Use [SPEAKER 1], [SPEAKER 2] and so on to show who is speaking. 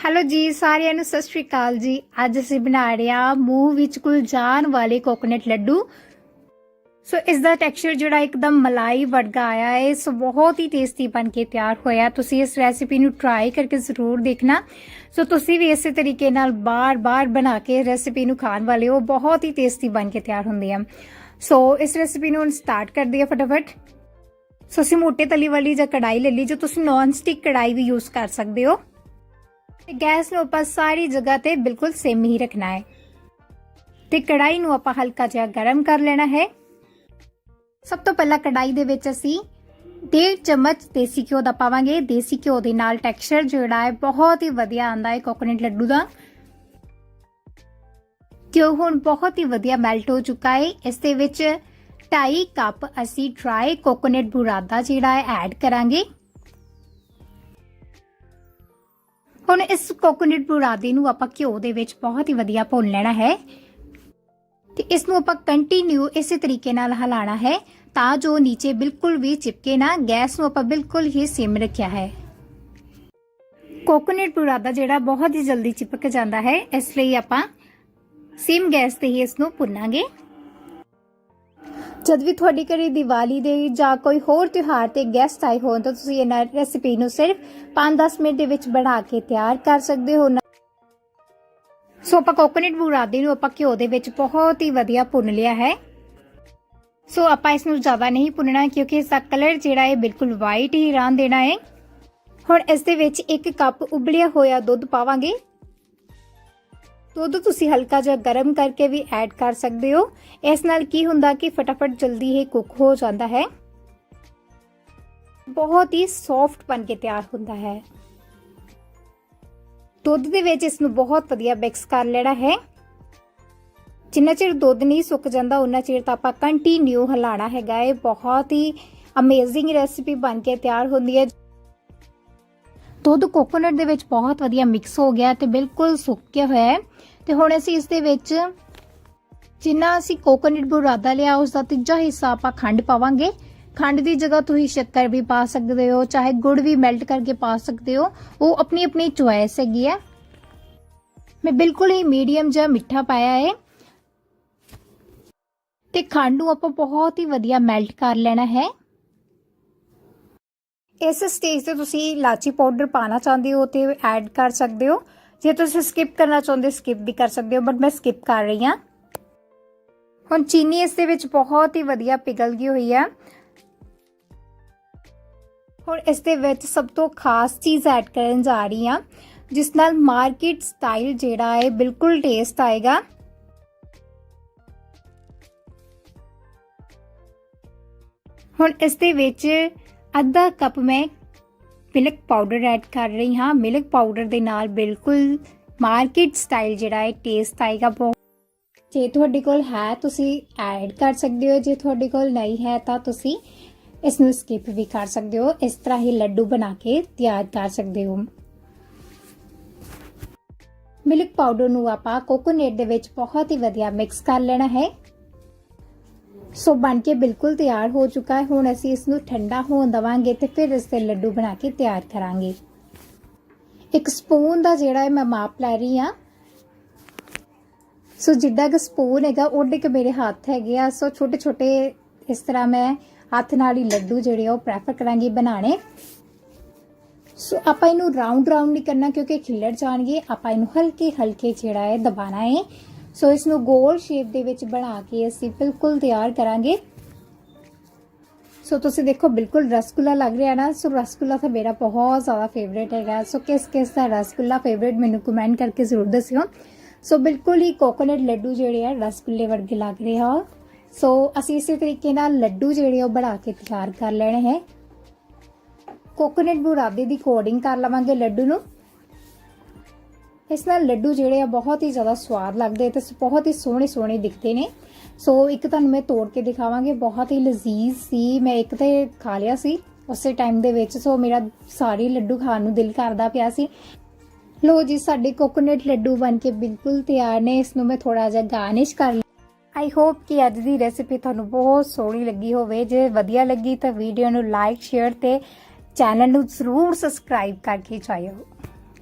[SPEAKER 1] Hello ਜੀ, ਸਾਰਿਆਂ ਨੂੰ ਸਤਿ ਸ਼੍ਰੀ ਅਕਾਲ ਜੀ। ਅੱਜ ਅਸੀਂ ਬਣਾ ਰਹੇ ਹਾਂ ਮੂੰਹ ਵਿੱਚ ਕੁਲ ਜਾਣ ਵਾਲੇ ਕੋਕੋਨਟ ਲੱਡੂ। ਸੋ ਇਸ ਦਾ ਟੈਕਸਚਰ ਜਿਹੜਾ ਇੱਕਦਮ ਮਲਾਈ ਵਰਗਾ ਆਇਆ ਹੈ। ਸੋ ਬਹੁਤ ਹੀ ਟੇਸਟੀ ਬਣ ਕੇ ਤਿਆਰ ਹੋਇਆ। ਤੁਸੀਂ ਇਸ ਰੈਸਿਪੀ ਨੂੰ ਟਰਾਈ ਕਰਕੇ ਜ਼ਰੂਰ ਦੇਖਣਾ। ਸੋ ਤੁਸੀਂ ਵੀ ਇਸੇ ਤਰੀਕੇ ਨਾਲ ਬਾਰ-ਬਾਰ ਬਣਾ ਕੇ ਰੈਸਿਪੀ ਨੂੰ ਖਾਣ ਵਾਲੇ ਹੋ। ਬਹੁਤ ਹੀ ਟੇਸਟੀ ਬਣ ਕੇ ਤਿਆਰ ਹੁੰਦੀ ਹੈ ਸੋ ਇਸ ਰੈਸਿਪੀ ਨੂੰ ਹੁਣ ਸਟਾਰਟ ਕਰਦੇ ਹਾਂ ਫਟਾਫਟ। ਸੋ ਅਸੀਂ ਮੋਟੇ ਤਲੀ ਵਾਲੀ ਜਾਂ ਕੜਾਈ ਲੈ ਲਈ, ਜੋ ਤੁਸੀਂ ਨਾਨ ਸਟਿਕ ਕੜਾਈ ਵੀ ਯੂਜ਼ ਕਰ ਸਕਦੇ ਹੋ। ਤੇ ਗੈਸ ਨੂੰ ਆਪਾਂ ਸਾਰੀ ਜਗ੍ਹਾ ਤੇ ਬਿਲਕੁਲ ਸੇਮ ਹੀ ਰੱਖਣਾ ਹੈ। ਤੇ ਕੜਾਈ ਨੂੰ ਆਪਾਂ ਹਲਕਾ ਜਿਹਾ ਗਰਮ ਕਰ ਲੈਣਾ ਹੈ। ਸਭ ਤੋਂ ਪਹਿਲਾਂ ਕੜਾਈ ਦੇ ਵਿੱਚ ਅਸੀਂ ਡੇਢ ਚਮਚ ਦੇਸੀ ਘਿਓ ਦਾ ਪਾਵਾਂਗੇ। ਦੇਸੀ ਘਿਓ ਦੇ ਨਾਲ ਟੈਕਸਚਰ ਜਿਹੜਾ ਹੈ ਬਹੁਤ ਹੀ ਵਧੀਆ ਆਂਦਾ ਹੈ ਕੋਕੋਨਟ ਲੱਡੂ ਦਾ। ਘਿਓ ਹੁਣ ਬਹੁਤ ਹੀ ਵਧੀਆ ਮੈਲਟ ਹੋ ਚੁੱਕਾ ਹੈ। ਇਸ ਦੇ ਵਿੱਚ 2.5 ਕੱਪ ਅਸੀਂ ਡਰਾਈ ਕੋਕੋਨਟ ਬੁਰਾਦਾ ਜਿਹੜਾ ਹੈ ਐਡ ਕਰਾਂਗੇ। ਹੁਣ ਇਸ ਕੋਕੋਨਟ ਬੁਰਾਦੇ ਨੂੰ ਆਪਾਂ ਘਿਓ ਦੇ ਵਿੱਚ ਬਹੁਤ ਹੀ ਵਧੀਆ ਭੁੰਨ ਲੈਣਾ ਹੈ। ਤੇ ਇਸ ਨੂੰ ਆਪਾਂ ਕੰਟੀਨਿਊ ਇਸੇ ਤਰੀਕੇ ਨਾਲ ਹਿਲਾਣਾ ਹੈ ਤਾਂ ਜੋ ਨੀਚੇ ਬਿਲਕੁਲ ਵੀ ਚਿਪਕੇ ਨਾ, ਗੈਸ ਨੂੰ ਆਪਾਂ ਬਿਲਕੁਲ ਹੀ ਸਿਮ ਰੱਖਿਆ ਹੈ। ਕੋਕੋਨਟ ਬੁਰਾਦਾ ਜਿਹੜਾ ਬਹੁਤ ਹੀ ਜਲਦੀ ਚਿਪਕ ਜਾਂਦਾ ਹੈ, ਇਸ ਲਈ ਆਪਾਂ ਸਿਮ ਗੈਸ ਤੇ ਹੀ ਇਸ ਨੂੰ ਭੁੰਨਾਂਗੇ। ਜਦ ਵੀ ਤੁਹਾਡੇ ਘਰੇ ਦੀਵਾਲੀ ਦੇ ਜਾਂ ਕੋਈ ਹੋਰ ਤਿਉਹਾਰ ਤੇ ਗੈਸਟ ਆਏ ਹੋਣ, ਤਾਂ ਤੁਸੀਂ ਇਹਨਾਂ ਰੈਸਿਪੀ ਨੂੰ ਸਿਰਫ 5-10 ਮਿੰਟ ਦੇ ਵਿੱਚ ਬਣਾ ਕੇ ਤਿਆਰ ਕਰ ਸਕਦੇ ਹੋ। ਸੋ ਆਪਾਂ ਕੋਕੋਨਟ ਬੁਰਾਦੇ ਨੂੰ ਆਪਾਂ ਘਿਓ ਦੇ ਵਿੱਚ ਬਹੁਤ ਹੀ ਵਧੀਆ ਭੁੰਨ ਲਿਆ ਹੈ। ਸੋ ਆਪਾਂ ਇਸ ਨੂੰ ਜ਼ਿਆਦਾ ਨਹੀਂ ਭੁੰਨਣਾ, ਕਿਉਂਕਿ ਇਸ ਦਾ ਕਲਰ ਜਿਹੜਾ ਹੈ ਬਿਲਕੁਲ ਵਾਈਟ ਹੀ ਰਹਿਣ ਦੇਣਾ ਹੈ। ਹੁਣ ਇਸ ਦੇ ਵਿੱਚ 1 ਕੱਪ ਉਬਲਿਆ ਹੋਇਆ ਦੁੱਧ ਪਾਵਾਂਗੇ। ਦੁੱਧ ਤੁਸੀਂ ਹਲਕਾ ਜਿਹਾ ਗਰਮ ਕਰਕੇ ਵੀ ਐਡ ਕਰ ਸਕਦੇ ਹੋ। ਇਸ ਨਾਲ ਕੀ ਹੁੰਦਾ ਕਿ ਫਟਾਫਟ ਜਲਦੀ ਇਹ ਕੁੱਕ ਹੋ ਜਾਂਦਾ ਹੈ। ਬਹੁਤ ਹੀ ਸੌਫਟ ਬਣ ਕੇ ਤਿਆਰ ਹੁੰਦਾ ਹੈ। ਦੁੱਧ ਦੇ ਵਿੱਚ ਇਸ ਨੂੰ ਬਹੁਤ ਵਧੀਆ ਮਿਕਸ ਕਰ ਲੈਣਾ ਹੈ। ਜਿੰਨਾ ਚਿਰ ਦੁੱਧ ਨਹੀਂ ਸੁੱਕ ਜਾਂਦਾ ਉਹਨਾਂ ਚਿਰ ਤਾਂ ਆਪਾਂ ਕੰਟੀਨਿਊ ਹਿਲਾਣਾ ਹੈਗਾ ਇਹ ਬਹੁਤ ਹੀ ਅਮੇਜ਼ਿੰਗ ਰੈਸਿਪੀ ਬਣ ਕੇ ਤਿਆਰ ਹੁੰਦੀ ਹੈ। ਦੁੱਧ ਕੋਕੋਨਟ ਦੇ ਵਿੱਚ ਬਹੁਤ ਵਧੀਆ ਮਿਕਸ ਹੋ ਗਿਆ ਤੇ ਬਿਲਕੁਲ ਸੁੱਕ ਗਿਆ ਹੋਇਆ ਹੈ। ਤੇ ਹੁਣ ਅਸੀਂ ਇਸ ਦੇ ਵਿੱਚ ਜਿੰਨਾ ਅਸੀਂ ਕੋਕੋਨਟ ਬੁਰਾਦਾ ਲਿਆ, ਉਸ ਦਾ ਤੀਜਾ ਹਿੱਸਾ ਆਪਾਂ ਖੰਡ ਪਾਵਾਂਗੇ। ਖੰਡ ਦੀ ਜਗ੍ਹਾ ਤੁਸੀਂ ਸ਼ੱਕਰ ਵੀ ਪਾ ਸਕਦੇ ਹੋ, ਚਾਹੇ ਗੁੜ ਵੀ ਮੈਲਟ ਕਰਕੇ ਪਾ ਸਕਦੇ ਹੋ। ਉਹ ਆਪਣੀ ਆਪਣੀ ਚੁਆਇਸ ਹੈਗੀ ਹੈ। ਮੈਂ ਬਿਲਕੁਲ ਹੀ ਮੀਡੀਅਮ ਜਿਹਾ ਮਿੱਠਾ ਪਾਇਆ ਹੈ। ਤੇ ਖੰਡ ਨੂੰ ਆਪਾਂ ਬਹੁਤ ਹੀ ਵਧੀਆ ਮੈਲਟ ਕਰ ਲੈਣਾ ਹੈ। ਇਸ ਸਟੇਜ ਤੇ ਤੁਸੀਂ ਇਲਾਚੀ ਪਾਊਡਰ ਪਾਣਾ ਚਾਹੁੰਦੇ ਹੋ ਤੇ ਐਡ ਕਰ ਸਕਦੇ ਹੋ। ਜੇ ਤੁਸੀਂ ਸਕਿਪ ਕਰਨਾ ਚਾਹੁੰਦੇ ਸਕਿਪ ਵੀ ਕਰ ਸਕਦੇ ਹੋ ਬਟ ਮੈਂ ਸਕਿਪ ਕਰ ਰਹੀ ਹਾਂ। ਹੁਣ ਚੀਨੀ ਇਸ ਦੇ ਵਿੱਚ ਬਹੁਤ ਹੀ ਵਧੀਆ ਪਿਘਲ ਗਈ ਹੋਈ ਹੈ। ਹੁਣ ਇਸ ਦੇ ਵਿੱਚ ਸਭ ਤੋਂ ਖਾਸ ਚੀਜ਼ ਐਡ ਕਰਨ ਜਾ ਰਹੀ ਹਾਂ, ਜਿਸ ਨਾਲ ਮਾਰਕੀਟ ਸਟਾਈਲ ਜਿਹੜਾ ਹੈ, ਬਿਲਕੁਲ ਟੇਸਟ ਆਏਗਾ। ਹੁਣ ਇਸ ਦੇ ਵਿੱਚ ਅੱਧਾ ਕੱਪ ਮੈਂ ਮਿਲਕ ਪਾਊਡਰ ਐਡ ਕਰ ਰਹੀ ਹਾਂ। ਮਿਲਕ ਪਾਊਡਰ ਦੇ ਨਾਲ ਬਿਲਕੁਲ ਮਾਰਕੀਟ ਸਟਾਈਲ ਜਿਹੜਾ ਹੈ ਟੇਸਟ ਆਏਗਾ ਬਹੁਤ। ਜੇ ਤੁਹਾਡੇ ਕੋਲ ਹੈ, ਤੁਸੀਂ ਐਡ ਕਰ ਸਕਦੇ ਹੋ। ਜੇ ਤੁਹਾਡੇ ਕੋਲ ਨਹੀਂ ਹੈ, ਤਾਂ ਤੁਸੀਂ ਇਸ ਨੂੰ ਸਕਿਪ ਵੀ ਕਰ ਸਕਦੇ ਹੋ। ਇਸ ਤਰ੍ਹਾਂ ਹੀ ਲੱਡੂ ਬਣਾ ਕੇ ਤਿਆਰ ਕਰ ਸਕਦੇ ਹੋ। ਮਿਲਕ ਪਾਊਡਰ ਨੂੰ ਆਪਾਂ ਕੋਕੋਨਟ ਦੇ ਵਿੱਚ ਬਹੁਤ ਹੀ ਵਧੀਆ ਮਿਕਸ ਕਰ ਲੈਣਾ ਹੈ। ਸੋ ਬਣ ਕੇ ਬਿਲਕੁਲ ਤਿਆਰ ਹੋ ਚੁੱਕਾ ਹੈ। ਹੁਣ ਅਸੀਂ ਇਸ ਨੂੰ ਠੰਡਾ ਹੋਣ ਦਵਾਂਗੇ ਤੇ ਫਿਰ ਇਸ ਦੇ ਲੱਡੂ ਬਣਾ ਕੇ ਤਿਆਰ ਕਰਾਂਗੇ। ਇੱਕ ਸਪੂਨ ਦਾ ਜਿਹੜਾ ਹੈ ਮੈਂ ਮਾਪ ਲੈ ਰਹੀ ਹਾਂ। ਸੋ ਜਿੱਡਾ ਕਿ ਸਪੂਨ ਹੈਗਾ ਉਹਦੇ ਕਿ ਮੇਰੇ ਹੱਥ ਹੈਗੇ ਆ। ਸੋ ਛੋਟੇ ਛੋਟੇ ਇਸ ਤਰ੍ਹਾਂ ਮੈਂ ਹੱਥ ਨਾਲ ਹੀ ਲੱਡੂ ਜਿਹੜੇ ਆ ਉਹ ਪ੍ਰੈਫਰ ਕਰਾਂਗੀ ਬਣਾਣੇ ਸੋ ਆਪਾਂ ਇਹਨੂੰ ਰਾਉਂਡ ਰਾਉਂਡ ਨਹੀਂ ਕਰਨਾ ਕਿਉਂਕਿ ਖਿੱਲੜ ਜਾਣਗੇ। ਆਪਾਂ ਇਹਨੂੰ ਹਲਕੇ ਹਲਕੇ ਜਿਹੜਾ ਹੈ ਦਬਾਣਾ ਹੈ। ਸੋ ਇਸ ਨੂੰ ਗੋਲ ਸ਼ੇਪ ਦੇ ਵਿੱਚ ਬਣਾ ਕੇ ਅਸੀਂ ਬਿਲਕੁਲ ਤਿਆਰ ਕਰਾਂਗੇ। ਸੋ ਤੁਸੀਂ ਦੇਖੋ, ਬਿਲਕੁਲ ਰਸਗੁੱਲਾ ਲੱਗ ਰਿਹਾ ਨਾ। ਸੋ ਰਸਗੁੱਲਾ ਤਾਂ ਮੇਰਾ ਬਹੁਤ ਜ਼ਿਆਦਾ ਫੇਵਰੇਟ ਹੈਗਾ। ਸੋ ਕਿਸ ਕਿਸ ਦਾ ਰਸਗੁੱਲਾ ਫੇਵਰੇਟ ਮੈਨੂੰ ਕਮੈਂਟ ਕਰਕੇ ਜ਼ਰੂਰ ਦੱਸਿਓ। ਸੋ ਬਿਲਕੁਲ ਹੀ ਕੋਕੋਨਟ ਲੱਡੂ ਜਿਹੜੇ ਆ, ਰਸਗੁੱਲੇ ਵਰਗੇ ਲੱਗ ਰਹੇ ਆ। ਸੋ ਅਸੀਂ ਇਸੇ ਤਰੀਕੇ ਨਾਲ ਲੱਡੂ ਜਿਹੜੇ ਉਹ ਬਣਾ ਕੇ ਤਿਆਰ ਕਰ ਲੈਣੇ ਹੈ। ਕੋਕੋਨਟ ਬੁਰਾਦੇ ਦੀ ਕੋਡਿੰਗ ਕਰ ਲਵਾਂਗੇ ਲੱਡੂ ਨੂੰ। ਇਸ ਨਾਲ ਲੱਡੂ ਜਿਹੜੇ ਆ ਬਹੁਤ ਹੀ ਜ਼ਿਆਦਾ ਸਵਾਦ ਲੱਗਦੇ ਤੇ ਬਹੁਤ ਹੀ ਸੋਹਣੇ ਸੋਹਣੇ ਦਿਖਦੇ ਨੇ। ਸੋ ਇੱਕ ਤੁਹਾਨੂੰ ਮੈਂ ਤੋੜ ਕੇ ਦਿਖਾਵਾਂਗੇ। ਬਹੁਤ ਹੀ ਲਜ਼ੀਜ਼ ਸੀ। ਮੈਂ ਇੱਕ ਤੇ ਖਾ ਲਿਆ ਸੀ ਉਸੇ ਟਾਈਮ ਦੇ ਵਿੱਚ। ਸੋ ਮੇਰਾ ਸਾਰੇ ਲੱਡੂ ਖਾਣ ਨੂੰ ਦਿਲ ਕਰਦਾ ਪਿਆ ਸੀ। ਲੋ ਜੀ, ਸਾਡੇ ਕੋਕੋਨਟ ਲੱਡੂ ਬਣ ਕੇ ਬਿਲਕੁਲ ਤਿਆਰ ਨੇ। ਇਸ ਨੂੰ ਮੈਂ ਥੋੜਾ ਜਿਹਾ ਗਾਰਨਿਸ਼ ਕਰ ਲਿਆ ਆਈ ਹੋਪ ਕਿ ਅੱਜ ਦੀ ਰੈਸਿਪੀ ਤੁਹਾਨੂੰ ਬਹੁਤ ਸੋਹਣੀ ਲੱਗੀ ਹੋਵੇ। ਜੇ ਵਧੀਆ ਲੱਗੀ ਤਾਂ ਵੀਡੀਓ ਨੂੰ ਲਾਈਕ ਸ਼ੇਅਰ ਤੇ ਚੈਨਲ ਨੂੰ ਜ਼ਰੂਰ ਸਬਸਕ੍ਰਾਈਬ ਕਰਕੇ ਜਾਇਓ।